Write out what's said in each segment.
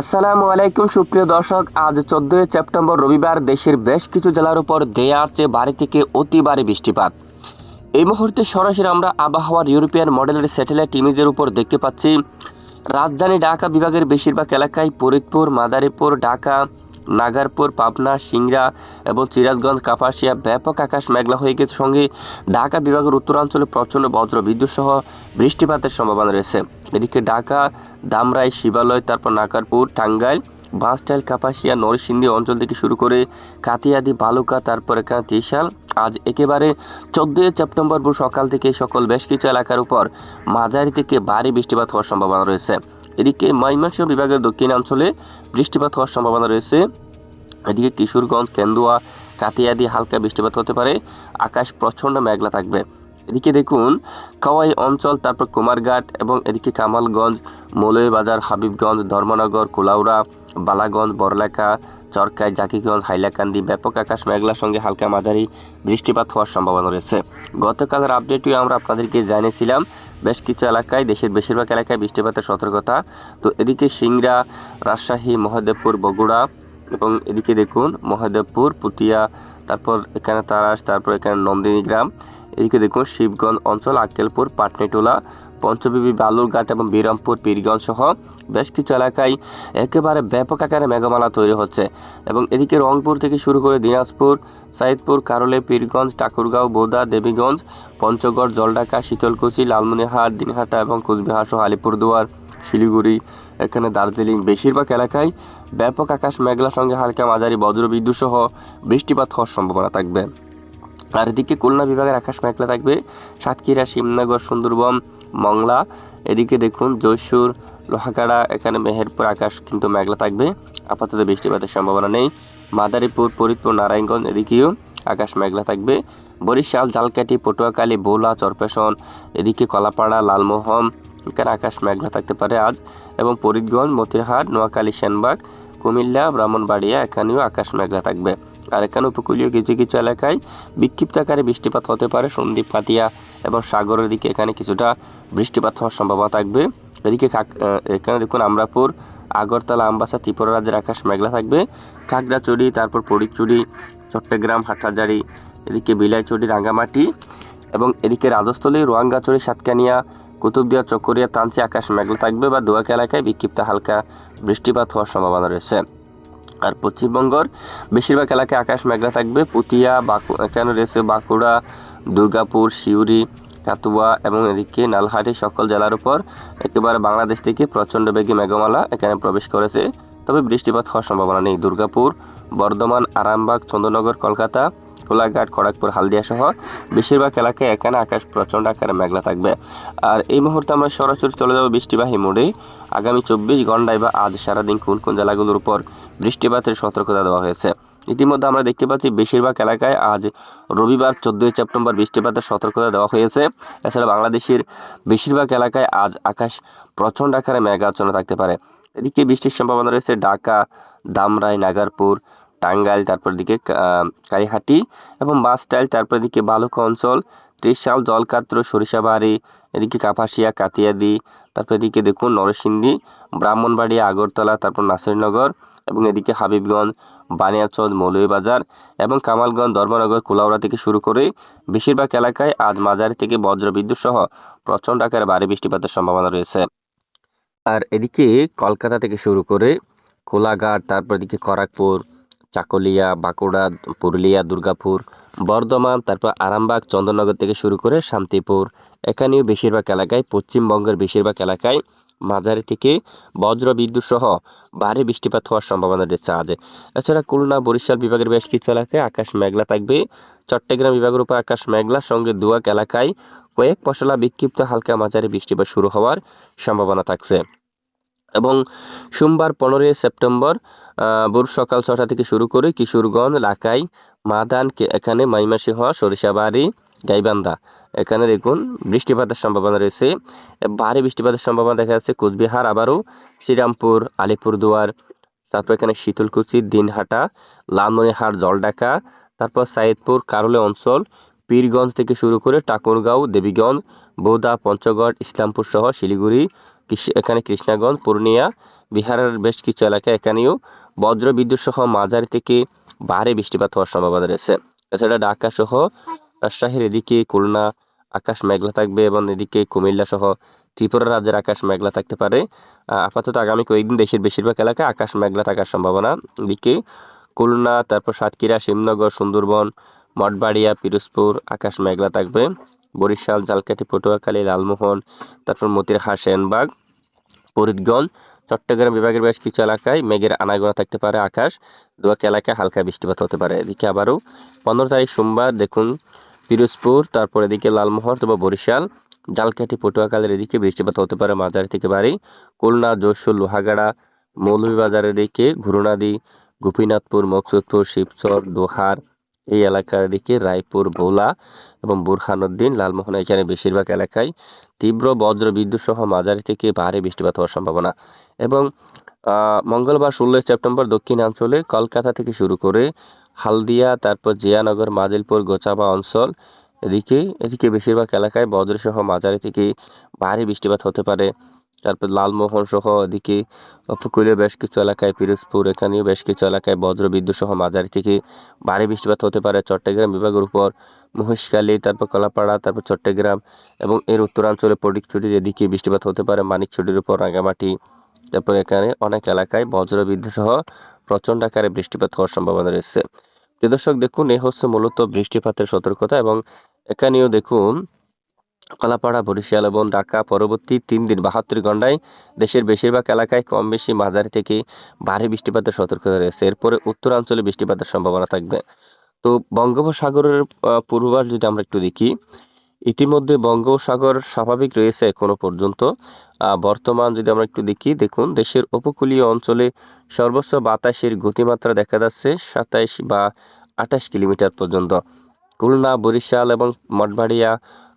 আসসালামু আলাইকুম, সুপ্রিয় দর্শক। আজ চোদ্দই সেপ্টেম্বর, রবিবার দেশের বেশ কিছু জেলার উপর দেয়া আছে বাড়ি থেকে অতি বৃষ্টিপাত। এই মুহূর্তে সরাসরি আমরা আবহাওয়ার ইউরোপিয়ান মডেলের স্যাটেলাইট ইমেজের উপর দেখতে পাচ্ছি, রাজধানী ঢাকা বিভাগের বেশিরভাগ এলাকায় ফরিদপুর, মাদারীপুর, ঢাকা নাগারপুর, পাবনা, সিংড়া এবং সিরাজগঞ্জ, কাপাসিয়া ব্যাপক আকাশ মেঘলা হয়ে গেছে। সঙ্গে ঢাকা বিভাগের উত্তরাঞ্চলে প্রচণ্ড বজ্র বিদ্যুৎ সহ বৃষ্টিপাতের সম্ভাবনা রয়েছে। এদিকে ঢাকা, দামরাই, শিবালয়, তারপর নাগারপুর, টাঙ্গাইল বাঁশটাইল কাপাসিয়া, নরসিংদী অঞ্চল থেকে শুরু করে কাতিয়াদি বালুকা, তারপর এখানে ত্রিশাল। আজ একেবারে চোদ্দই সেপ্টেম্বর সকাল থেকে সকল বেশ কিছু এলাকার উপর মাঝারি থেকে ভারী বৃষ্টিপাত হওয়ার সম্ভাবনা রয়েছে। এদিকে ময়মনসিংহ বিভাগের দক্ষিণাঞ্চলে বৃষ্টিপাত হওয়ার সম্ভাবনা রয়েছে। এদিকে কিশোরগঞ্জ, কেন্দুয়া কাতিয়াদি হালকা বৃষ্টিপাত হতে পারে। আকাশ প্রচণ্ড মেঘলা থাকবে। এদিকে দেখুন, কাওয়াই অঞ্চল, তারপর কুমারঘাট এবং এদিকে কামালগঞ্জ, মৌলভীবাজার, হাবিবগঞ্জ, ধর্মনগর, কুলাউড়া বালাগঞ্জ বড়লেখা চরকাই, জাকিগঞ্জ, হাইলাকান্দি, ব্যাপক আকাশ মেঘলার সঙ্গে হালকা মাঝারি বৃষ্টিপাত হওয়ার সম্ভাবনা রয়েছে। গতকালের আপডেটটিও আমরা আপনাদেরকে জানিয়েছিলাম, বেশ কিছু এলাকায়, দেশের বেশিরভাগ এলাকায় বৃষ্টিপাতের সতর্কতা। তো এদিকে সিংড়া, রাজশাহী মহাদেবপুর বগুড়া এবং এদিকে দেখুন মহাদেবপুর পুতিয়া তারপর এখানে তারাস, তারপর এখানে নন্দিনী গ্রাম, এদিকে দেখুন, শিবগঞ্জ অঞ্চল, আক্কেলপুর, পাটনিটোলা পঞ্চবিবি, বালুরঘাট এবং বিরামপুর, পীরগঞ্জ সহ বেশ কিছু এলাকায় একেবারে ব্যাপক আকারে মেঘমালা তৈরি হচ্ছে। এবং এদিকে রংপুর থেকে শুরু করে দিনাজপুর, সাইদপুর, কারলে, পীরগঞ্জ, ঠাকুরগাঁও বোদা দেবীগঞ্জ, পঞ্চগড়, জলঢাকা, শীতলকুচি, লালমনিরহাট, দিনহাটা এবং কুচবিহার সহ আলিপুরদুয়ার, শিলিগুড়ি, এখানে দার্জিলিং বেশিরভাগ এলাকায় ব্যাপক আকাশ মেঘলার সঙ্গে হালকা মাঝারি বজ্রবিদ্যুৎ সহ বৃষ্টিপাত হওয়ার সম্ভাবনা থাকবে। আর এদিকে খুলনা বিভাগের আকাশ মেঘলা থাকবে। সাতক্ষীরা, শিবনগর, সুন্দরবন মংলা। এদিকে দেখুন, জয়সুর লোহাগাড়া এখানে মেহেরপুর, আকাশ কিন্তু মেঘলা থাকবে। আপাতত বৃষ্টিপাতের সম্ভাবনা নেই। মাদারীপুর, ফরিদপুর, নারায়ণগঞ্জ, এদিকেও আকাশ মেঘলা থাকবে। বরিশাল, জালকাঠি, পটুয়াখালী ভোলা চরপেশন, এদিকে কলাপাড়া, লালমোহন, এখানে আকাশ মেঘলা থাকতে পারে আজ। এবং ফরিদগঞ্জ মতিরহাট নোয়াখালী, সেনবাগ কুমিল্লা, ব্রাহ্মণবাড়িয়া, এখানেও আকাশ মেঘলা থাকবে। আর এখানে উপকূলীয় কিছু কিছু এলাকায় বিক্ষিপ্ত আকারে বৃষ্টিপাত হতে পারে। সন্দ্বীপ, পাতিয়া এবং সাগরের দিকে এখানে কিছুটা বৃষ্টিপাত হওয়ার সম্ভাবনা থাকবে। এদিকে এখানে দেখুন আমরাপুর, আগরতলা, আমবাসা, ত্রিপুরা রাজ্যের আকাশ মেঘলা থাকবে। খাগড়াছড়ি, তারপর ফরিদচুরি চট্টগ্রাম, হাটহাজারি, এদিকে বিলাইচড়ি, রাঙ্গামাটি এবং এদিকে রাজস্থলী রোয়াঙ্গাচড়ি সাতকানিয়া কুতুবদিয়া চকরিয়া তানচি আকাশ মেঘলা থাকবে বা দোয়াক এলাকায় বিক্ষিপ্ত হালকা বৃষ্টিপাত হওয়ার সম্ভাবনা রয়েছে। আর পশ্চিমবঙ্গর বেশিরভাগ এলাকায় আকাশ মেঘলা থাকবে। পুতিয়া বাঁকু এখানে রয়েছে বাঁকুড়া, দুর্গাপুর, সিউড়ি কাতুয়া এবং এদিকে নালহাটি সকল জেলার উপর একেবারে বাংলাদেশ থেকে প্রচণ্ড বেগে মেঘমালা এখানে প্রবেশ করেছে। তবে বৃষ্টিপাত হওয়ার সম্ভাবনা নেই। দুর্গাপুর, বর্ধমান, আরামবাগ, চন্দ্রনগর, কলকাতা কোলাঘাট খড়গপুর, হালদিয়া সহ বেশিরভাগ এলাকায় এখানে আকাশ প্রচণ্ড আকারে মেঘলা থাকবে। আর এই মুহূর্তে আমরা সরাসরি চলে যাব বৃষ্টিবাহী মোড়ে। আগামী চব্বিশ ঘন্টায় বা আজ সারাদিন কোন কোন জেলাগুলোর উপর বৃষ্টিপাতের সতর্কতা দেওয়া হয়েছে? ইতিমধ্যে আমরা দেখতে পাচ্ছি বেশিরভাগ এলাকায় আজ রবিবার চোদ্দই সেপ্টেম্বর বৃষ্টিপাতের সতর্কতা দেওয়া হয়েছে। এছাড়া বাংলাদেশের বেশিরভাগ এলাকায় আজ আকাশ প্রচণ্ড আকারে মেঘাচ্ছন্ন থাকতে পারে। এদিকে বৃষ্টির সম্ভাবনা রয়েছে ঢাকা, দামরাই, নাগারপুর টাঙ্গাইল, তারপর দিকে কালীহাটি এবং বাসটাইল তারপর দিকে বালুকা অঞ্চল, ত্রিশাল, জলকাত্র, সরিষাবাড়ি, এদিকে কাপাসিয়া, কাতিয়াদি, তারপর এদিকে দেখুন নরসিংদী, ব্রাহ্মণবাড়িয়া, আগরতলা, তারপর নাসিরনগর এবং এদিকে হাবিবগঞ্জ বানিয়াচন্দ মৌলভীবাজার এবং কামালগঞ্জ, ধর্মনগর, কুলাউড়া থেকে শুরু করে বেশিরভাগ এলাকায় আজ মাঝারি থেকে বজ্রবিদ্যুৎ সহ প্রচণ্ড আকারে ভারী বৃষ্টিপাতের সম্ভাবনা রয়েছে। আর এদিকে কলকাতা থেকে শুরু করে কোলাঘাট, তারপর এদিকে খড়গপুর চাকুলিয়া, বাঁকুড়া, পুরুলিয়া, দুর্গাপুর, বর্ধমান, তারপর আরামবাগ, চন্দ্রনগর থেকে শুরু করে শান্তিপুর। এখানেও বেশিরভাগ এলাকায়, পশ্চিমবঙ্গের বেশিরভাগ এলাকায় মাঝারি থেকে বজ্র বিদ্যুৎ সহ ভারী বৃষ্টিপাত হওয়ার সম্ভাবনা রয়েছে আজ। এছাড়া খুলনা, বরিশাল বিভাগের বেশ কিছু এলাকায় আকাশ মেঘলা থাকবে। চট্টগ্রাম বিভাগের উপর আকাশ মেঘলার সঙ্গে দুয়াক এলাকায় কয়েক পশলা বিক্ষিপ্ত হালকা মাঝারি বৃষ্টিপাত শুরু হওয়ার সম্ভাবনা থাকছে। এবং সোমবার পনেরোই সেপ্টেম্বর ভোর সকাল ছটা থেকে শুরু করে কিশোরগঞ্জ, লাকাই, মাদান এখানে মাইমাসি হওয়া সরিষাবাড়ি, গাইবান্ধা। এখানে দেখুন, বৃষ্টিপাতের সম্ভাবনা রয়েছে। ভারী বৃষ্টিপাতের সম্ভাবনা দেখা যাচ্ছে কোচবিহার, আবারও শ্রীরামপুর, আলিপুরদুয়ার, তারপর এখানে শীতলকুচি, দিনহাটা, লালমনিরহাট জলডাকা তারপর সাইদপুর, কারলে অঞ্চল, পীরগঞ্জ থেকে শুরু করে ঠাকুরগাঁও, দেবীগঞ্জ বোদা পঞ্চগড়, ইসলামপুর সহ শিলিগুড়ি এখানে কৃষ্ণাগঞ্জ, পূর্ণিয়া, বিহারের বেশ কিছু এলাকায় এখানেও বজ্র বিদ্যুৎ সহ মাঝারি থেকে ভারী বৃষ্টিপাত হওয়ার সম্ভাবনা রয়েছে। এছাড়া ঢাকা সহ রাজশাহীর এদিকে খুলনা, আকাশ মেঘলা থাকবে এবং এদিকে কুমিল্লা সহ ত্রিপুরা রাজ্যের আকাশ মেঘলা থাকতে পারে। আপাতত আগামী কয়েকদিন দেশের বেশিরভাগ এলাকায় আকাশ মেঘলা থাকার সম্ভাবনা। এদিকে খুলনা, তারপর সাতক্ষীরা শিবনগর সুন্দরবন, মঠবাড়িয়া, পিরোজপুর আকাশ মেঘলা থাকবে। বরিশাল, জালকাঠি, পটুয়াখালী, লালমোহন, তারপর মতির সেনবাগ, ফরিদগঞ্জ, চট্টগ্রাম বিভাগের বেশ কিছু এলাকায় মেঘের আনাগোনা থাকতে পারে আকাশ। দু এক এলাকায় হালকা বৃষ্টিপাত হতে পারে। এদিকে আবারও পনেরো তারিখ সোমবার দেখুন, পিরোজপুর, তারপর এদিকে লালমোহন অথবা বরিশাল, জালকাঠি, পটুয়াখালীর এদিকে বৃষ্টিপাত হতে পারে মাঝারি থেকে বাড়ি খুলনা, যশোর, লোহাগাড়া, মৌলভীবাজারের দিকে ঘুরুনাদি গোপীনাথপুর, মকসুদপুর, শিবচর, দোহার এই এলাকার দিকে রায়পুর, ভোলা এবং বুরহানুদ্দিন, লালমোহন এখানে বেশিরভাগ এলাকায় তীব্র বজ্র বিদ্যুৎ সহ মাঝারি থেকে ভারী বৃষ্টিপাত হওয়ার সম্ভাবনা। এবং মঙ্গলবার ষোলোই সেপ্টেম্বর দক্ষিণাঞ্চলে কলকাতা থেকে শুরু করে হালদিয়া, তারপর জিয়ানগর, মাজিলপুর, গোচাবা অঞ্চল এদিকে এদিকে বেশিরভাগ এলাকায় বজ্রসহ মাঝারি থেকে ভারী বৃষ্টিপাত হতে পারে। তারপর লালমোহন সহ এদিকে উপকূলীয় বেশ কিছু এলাকায় পিরোজপুর, এখানেও বেশ কিছু এলাকায় বজ্র বিদ্যুৎ সহ মাঝারি থেকে ভারী বৃষ্টিপাত হতে পারে। চট্টগ্রাম বিভাগের উপর মহিষকালী তারপর কলাপাড়া, তারপর চট্টগ্রাম এবং এর উত্তরাঞ্চলে ফটিকছড়ির এদিকে বৃষ্টিপাত হতে পারে। মানিকছড়ির উপর রাঙ্গামাটি, তারপর এখানে অনেক এলাকায় বজ্র বিদ্যুৎ সহ প্রচণ্ড আকারে বৃষ্টিপাত হওয়ার সম্ভাবনা রয়েছে। দর্শক, দেখুন, এ হচ্ছে মূলত বৃষ্টিপাতের সতর্কতা এবং এখানেও দেখুন কলাপাড়া, বরিশাল এবং ঢাকা পরবর্তী তিন দিন বাহাত্তর ঘন্টায় দেশের বেশিরভাগ এলাকায় কম বেশি মাঝারি থেকে ভারী বৃষ্টিপাতের সতর্কতা রয়েছে। এরপরে উত্তরাঞ্চলে বৃষ্টিপাতের সম্ভাবনা থাকবে। তো বঙ্গোপসাগরের পূর্বাভাস যদি আমরা একটু দেখি, ইতিমধ্যে বঙ্গোপসাগর স্বাভাবিক রয়েছে এখনও পর্যন্ত। বর্তমান যদি আমরা একটু দেখি, দেখুন, দেশের উপকূলীয় অঞ্চলে সর্বোচ্চ বাতাসের গতিমাত্রা দেখা যাচ্ছে সাতাইশ বা আঠাশ কিলোমিটার পর্যন্ত। খুলনা, বরিশাল এবং মঠবাড়িয়া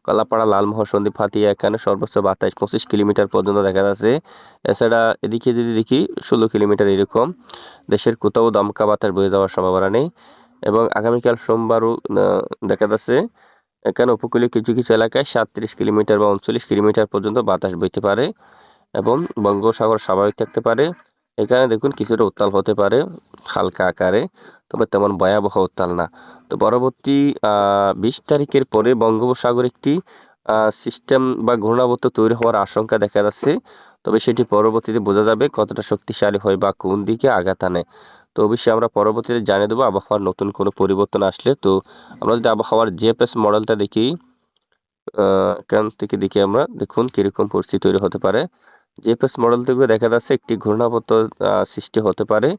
কলাপাড়া, লালমোহন সন্দ্বীপ হাতিয়া এখানে সর্বোচ্চ বাতাস পঁচিশ কিলোমিটার পর্যন্ত দেখা যাচ্ছে। এছাড়া এদিকে যদি দেখি, ষোলো কিলোমিটার এরকম। দেশের কোথাও দমকা বাতাস বয়ে যাওয়ার সম্ভাবনা নেই এবং আগামীকাল সোমবারও দেখা যাচ্ছে, এখানে উপকূলীয় কিছু কিছু এলাকায় সাতত্রিশ কিলোমিটার বা উনচল্লিশ কিলোমিটার পর্যন্ত বাতাস বইতে পারে এবং বঙ্গোপসাগর স্বাভাবিক থাকতে পারে। এখানে দেখুন, কিছুটা উত্তাল হতে পারে হালকা আকারে। তবে তেমন ভয়াবহ উত্তাল না। তো পরবর্তী বিশ তারিখের পরে বঙ্গোপসাগর একটি সিস্টেম বা ঘূর্ণাবর্ত তৈরি হওয়ার আশঙ্কা দেখা যাচ্ছে। তবে সেটি পরবর্তীতে বোঝা যাবে কতটা শক্তিশালী হয় বা কোন দিকে আঘাত আনে। তো অবশ্যই আমরা পরবর্তীতে জানিয়ে দেবো আবহাওয়ার নতুন কোনো পরিবর্তন আসলে। তো আমরা যদি আবহাওয়ার জিএফএস মডেলটা দেখি এখান থেকে দেখি আমরা, দেখুন কীরকম পরিস্থিতি তৈরি হতে পারে। জিএফএস মডেল থেকে দেখা যাচ্ছে একটি ঘূর্ণাবর্ত সৃষ্টি হতে পারে।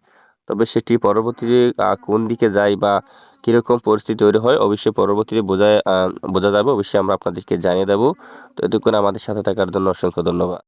তবে সেটি পরবর্তীতে কোন দিকে যায় বা কীরকম পরিস্থিতি তৈরি হয় অবশ্যই পরবর্তীতে বোঝা আহ, বোঝা যাবে। অবশ্যই আমরা আপনাদেরকে জানিয়ে দেবো। তো এতক্ষণ আমাদের সাথে থাকার জন্য অসংখ্য ধন্যবাদ।